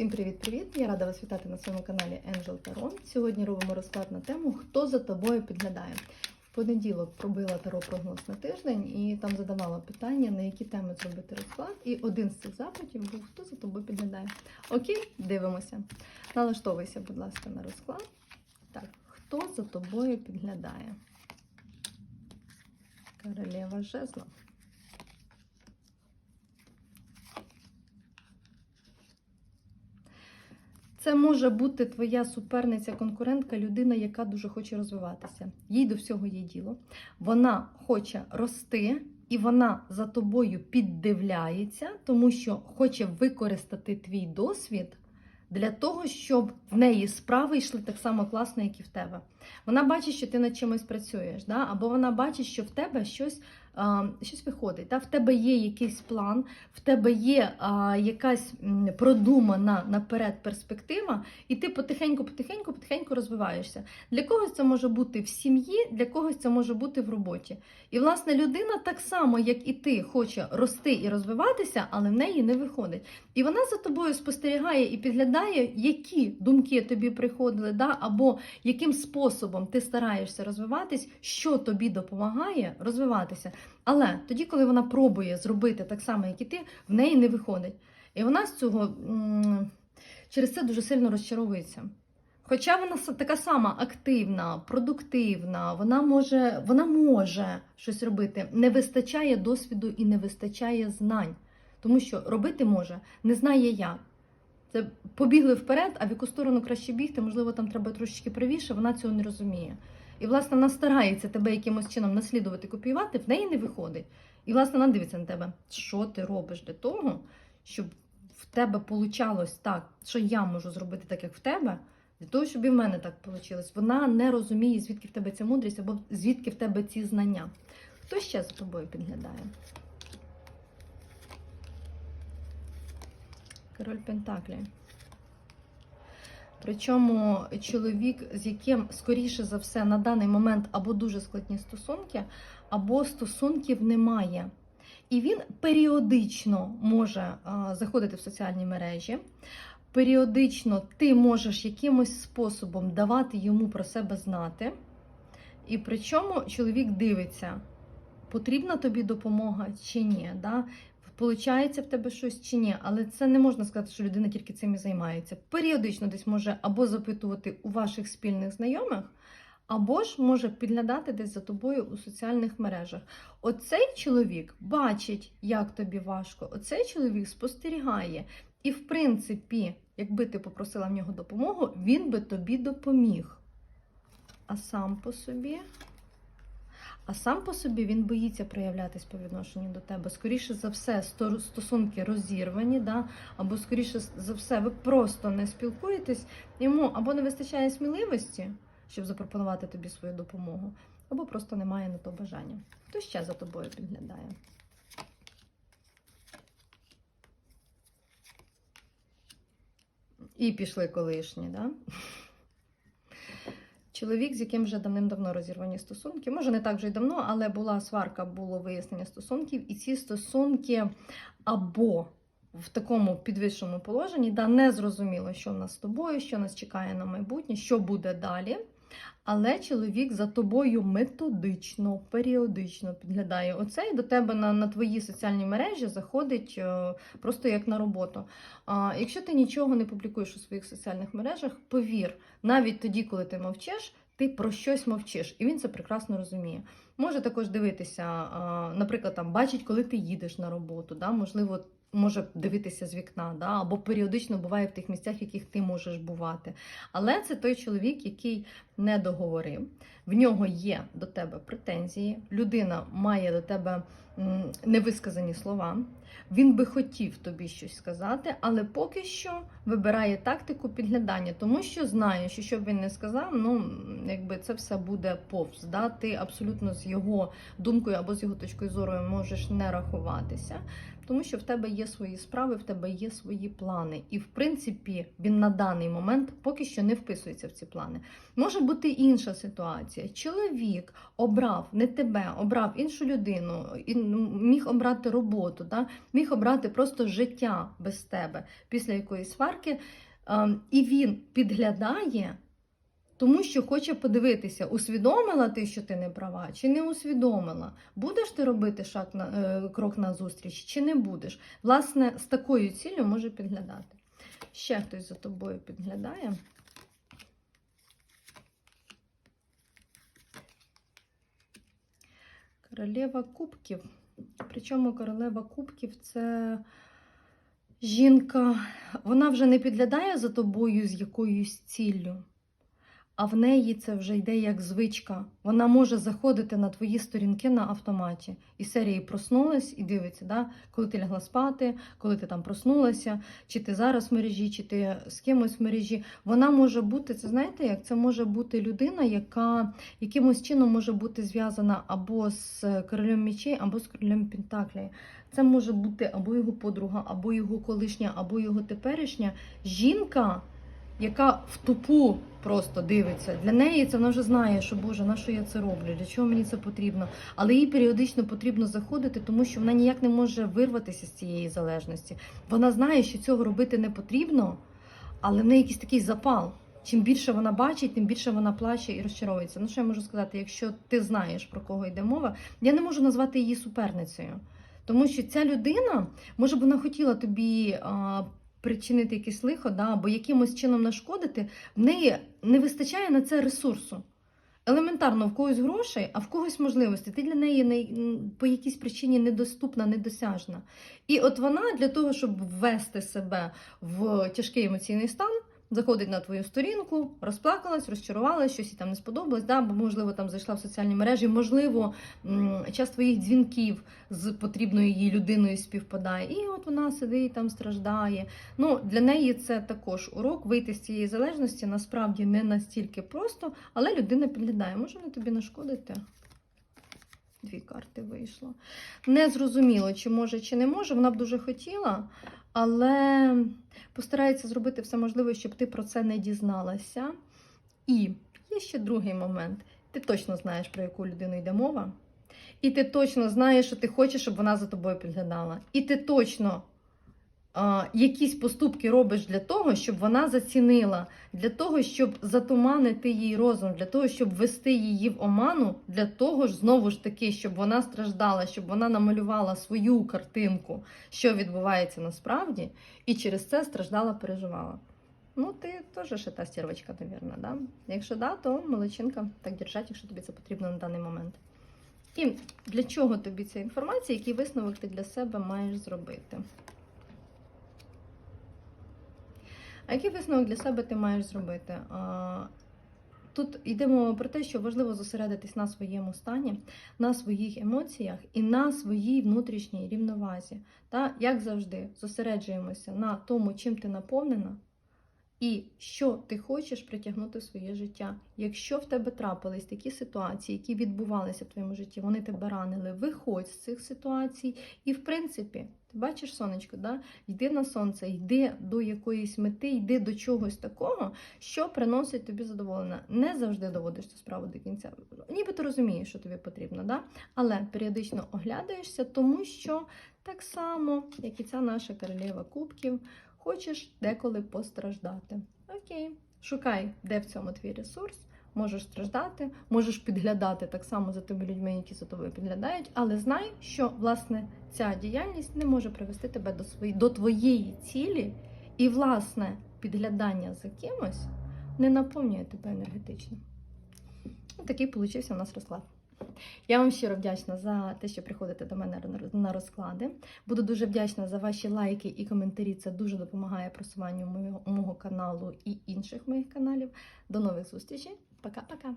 Всім привіт-привіт! Я рада вас вітати на своєму каналі Angel Таро. Сьогодні робимо розклад на тему Хто за тобою підглядає. В понеділок пробила таро прогноз на тиждень і там задавала питання, на які теми зробити розклад. І один з цих запитів був Хто за тобою підглядає. Окей, дивимося. Налаштовуйся, будь ласка, на розклад. Так, хто за тобою підглядає? Королева жезла. Це може бути твоя суперниця, конкурентка, людина, яка дуже хоче розвиватися. Їй до всього є діло. Вона хоче рости, і вона за тобою піддивляється, тому що хоче використати твій досвід для того, щоб в неї справи йшли так само класно, як і в тебе. Вона бачить, що ти над чимось працюєш, да? або вона бачить, що в тебе щось. а, Щось виходить, да? в тебе є якийсь план, в тебе є а, якась продумана наперед перспектива, і ти потихеньку, потихеньку, потихеньку розвиваєшся. Для когось це може бути в сім'ї, для когось це може бути в роботі. І, власне, людина так само, як і ти, хоче рости і розвиватися, але в неї не виходить. І вона за тобою спостерігає і підглядає, які думки тобі приходили, да? або яким способом ти стараєшся розвиватись, що тобі допомагає розвиватися. Але тоді, коли вона пробує зробити так само, як і ти, в неї не виходить. І вона з цього через це дуже сильно розчаровується. Хоча вона така сама активна, продуктивна, вона може, вона може щось робити. Не вистачає досвіду і не вистачає знань. Тому що робити може, не знає як. Це побігли вперед, а в яку сторону краще бігти, можливо, там треба трошечки правіше, вона цього не розуміє. І, власне, вона старається тебе якимось чином наслідувати, копіювати, в неї не виходить. І, власне, вона дивиться на тебе, що ти робиш для того, щоб в тебе получалось так, що я можу зробити так, як в тебе, для того, щоб і в мене так вийшло. Вона не розуміє, звідки в тебе ця мудрість або звідки в тебе ці знання. Хто ще за тобою підглядає? Король Пентаклі. Причому чоловік, з яким, скоріше за все, на даний момент або дуже складні стосунки, або стосунків немає. І він періодично може заходити в соціальні мережі. Періодично ти можеш якимось способом давати йому про себе знати. І причому чоловік дивиться, потрібна тобі допомога чи ні. Да? Получається в тебе щось чи ні, але це не можна сказати, що людина тільки цим і займається. Періодично десь може або запитувати у ваших спільних знайомих, або ж може підглядати десь за тобою у соціальних мережах. Оцей чоловік бачить, як тобі важко, оцей чоловік спостерігає. І, в принципі, якби ти попросила в нього допомогу, він би тобі допоміг. А сам по собі. А сам по собі він боїться проявлятись по відношенню до тебе. Скоріше за все, стосунки розірвані, да? або скоріше за все, ви просто не спілкуєтесь, йому або не вистачає сміливості, щоб запропонувати тобі свою допомогу, або просто немає на то бажання. Хто ще за тобою підглядає? І пішли колишні, да? Чоловік, з яким вже давним-давно розірвані стосунки, може не так вже й давно, але була сварка, було вияснення стосунків, і ці стосунки або в такому підвищеному положенні, да, не зрозуміло, що в нас з тобою, що нас чекає на майбутнє, що буде далі. Але чоловік за тобою методично, періодично підглядає оце і до тебе на, на твої соціальні мережі заходить е, просто як на роботу. А, якщо ти нічого не публікуєш у своїх соціальних мережах, повір, навіть тоді, коли ти мовчиш, ти про щось мовчиш, і він це прекрасно розуміє. Може також дивитися, наприклад, там бачить, коли ти їдеш на роботу, да? можливо. Може дивитися з вікна, да? або періодично буває в тих місцях, в яких ти можеш бувати. Але це той чоловік, який не договорив. В нього є до тебе претензії, людина має до тебе невисказані слова. Він би хотів тобі щось сказати, але поки що вибирає тактику підглядання, тому що знає, що що б він не сказав, ну якби це все буде повз. Да? Ти абсолютно з його думкою або з його точкою зору можеш не рахуватися. Тому що в тебе є свої справи, в тебе є свої плани. І в принципі він на даний момент поки що не вписується в ці плани. Може бути інша ситуація. Чоловік обрав не тебе, обрав іншу людину, і міг обрати роботу, да? міг обрати просто життя без тебе після якоїсь сварки. Ем, І він підглядає, тому що хоче подивитися, усвідомила ти, що ти не права, чи не усвідомила. Будеш ти робити шаг на е, крок назустріч, чи не будеш. Власне, з такою ціллю може підглядати. Ще хтось за тобою підглядає. Королева кубків. Причому королева кубків це жінка, вона вже не підглядає за тобою з якоюсь ціллю, а в неї це вже йде як звичка. Вона може заходити на твої сторінки на автоматі. І серії проснулась і дивиться, да? коли ти лягла спати, коли ти там проснулася, чи ти зараз в мережі, чи ти з кимось в мережі. Вона може бути, це знаєте, як це може бути людина, яка якимось чином може бути зв'язана або з королем мічей, або з королем Пентаклей. Це може бути або його подруга, або його колишня, або його теперішня жінка, яка в тупу просто дивиться. Для неї це вона вже знає, що Боже, на що я це роблю, для чого мені це потрібно. Але їй періодично потрібно заходити, тому що вона ніяк не може вирватися з цієї залежності. Вона знає, що цього робити не потрібно, але в неї якийсь такий запал. Чим більше вона бачить, тим більше вона плаче і розчаровується. Ну, що я можу сказати, якщо ти знаєш, про кого йде мова, я не можу назвати її суперницею. Тому що ця людина, може б вона хотіла тобі а, причинити якесь лихо, да, або якимось чином нашкодити, в неї не вистачає на це ресурсу. Елементарно, в когось грошей, а в когось можливості. Ти для неї не, по якійсь причині недоступна, недосяжна. І от вона для того, щоб ввести себе в тяжкий емоційний стан, заходить на твою сторінку, розплакалась, розчарувалась, щось їй там не сподобалось, да, бо, можливо, там зайшла в соціальні мережі, можливо, час твоїх дзвінків з потрібною їй людиною співпадає. І от вона сидить там, страждає. Ну, для неї це також урок вийти з цієї залежності насправді не настільки просто, але людина підглядає, може вона тобі нашкодити. Дві карти вийшло. Не зрозуміло, чи може, чи не може. Вона б дуже хотіла, але постарається зробити все можливе, щоб ти про це не дізналася. І є ще другий момент. Ти точно знаєш, про яку людину йде мова. І ти точно знаєш, що ти хочеш, щоб вона за тобою підглядала. І ти точно якісь поступки робиш для того, щоб вона зацінила, для того, щоб затуманити їй розум, для того, щоб ввести її в оману, для того ж, знову ж таки, щоб вона страждала, щоб вона намалювала свою картинку, що відбувається насправді, і через це страждала, переживала. Ну, ти теж ще та стервочка, навірно, да? Якщо да, то молодчинка, так держать, якщо тобі це потрібно на даний момент. І для чого тобі ця інформація, який висновок ти для себе маєш зробити? А який висновок для себе ти маєш зробити? Тут йде мова про те, що важливо зосередитись на своєму стані, на своїх емоціях і на своїй внутрішній рівновазі. Та, як завжди, зосереджуємося на тому, чим ти наповнена, і що ти хочеш притягнути в своє життя. Якщо в тебе трапились такі ситуації, які відбувалися в твоєму житті, вони тебе ранили, виходь з цих ситуацій. І, в принципі, ти бачиш сонечко, да? йди на сонце, йди до якоїсь мети, йди до чогось такого, що приносить тобі задоволення. Не завжди доводиш цю справу до кінця. Ніби ти розумієш, що тобі потрібно, да? але періодично оглядаєшся, тому що так само, як і ця наша королева кубків, хочеш деколи постраждати. Окей, шукай, де в цьому твій ресурс. Можеш страждати, можеш підглядати так само за тими людьми, які за тобою підглядають, але знай, що власне ця діяльність не може привести тебе до свої, до твоєї цілі, і власне підглядання за кимось не наповнює тебе енергетично. Такий получився у нас розклад. Я вам щиро вдячна за те, що приходите до мене на розклади. Буду дуже вдячна за ваші лайки і коментарі. Це дуже допомагає просуванню мого, мого каналу і інших моїх каналів. До нових зустрічей. Пока-пока.